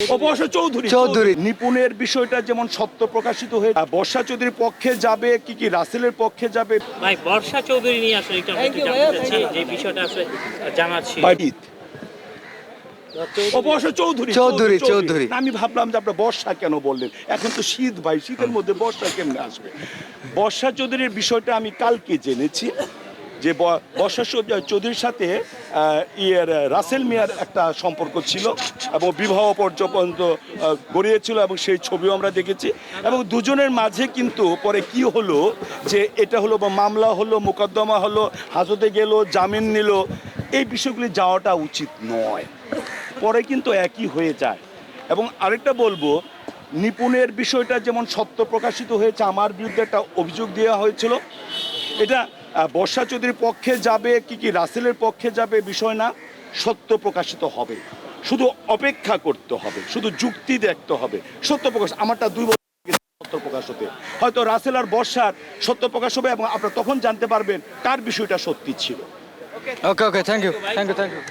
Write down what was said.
অবশ্য চৌধুরী। চৌধুরী। নিপুণের বিষয়টা যেমন সত্য প্রকাশিত হয়ে বর্ষা চৌধুরীর পক্ষে যাবে কি কি রাসেলের পক্ষে যাবে? ভাই বর্ষা চৌধুরী নিয়ে আসলে যে বিষয়টা আসলে জানার ছিল। অবশ্য চৌধুরী। চৌধুরী, চৌধুরী। আমি ভাবলাম যে আপনার বর্ষা কেন বললেন? এখন তো শীত ভাই শীতের মধ্যে বর্ষা কেমনে আসবে? বর্ষা চৌধুরীর বিষয়টা আমি কালকে জেনেছি। যে বর্ষা চৌধুরীর সাথে ইয়ের রাসেল মিয়ার একটা সম্পর্ক ছিল এবং বিবাহ পর্যন্ত গড়িয়েছিল এবং সেই ছবিও আমরা দেখেছি। এবং দুজনের মাঝে কিন্তু পরে কি হলো যে এটা হলো বা মামলা হলো, মোকদ্দমা হলো, হাজতে গেল, জামিন নিল, এই বিষয়গুলি যাওয়াটা উচিত নয়। পরে কিন্তু একই হয়ে যায়। এবং আরেকটা বলব, নিপুণের বিষয়টা যেমন সত্য প্রকাশিত হয়েছে, আমার বিরুদ্ধে একটা অভিযোগ দেওয়া হয়েছিল। এটা বর্ষা চৌধুরীর পক্ষে যাবে কি কি? রাসেলের পক্ষে যাবে বিষয় না, সত্য প্রকাশিত হবে। শুধু অপেক্ষা করতে হবে, শুধু যুক্তি দেখতে হবে। সত্য প্রকাশ, আমারটা দুই সত্য প্রকাশ হতে। হয়তো রাসেল আর বর্ষার সত্য প্রকাশ হবে এবং আপনারা তখন জানতে পারবেন কার বিষয়টা সত্যি ছিল। Okay okay thank you thank you thank you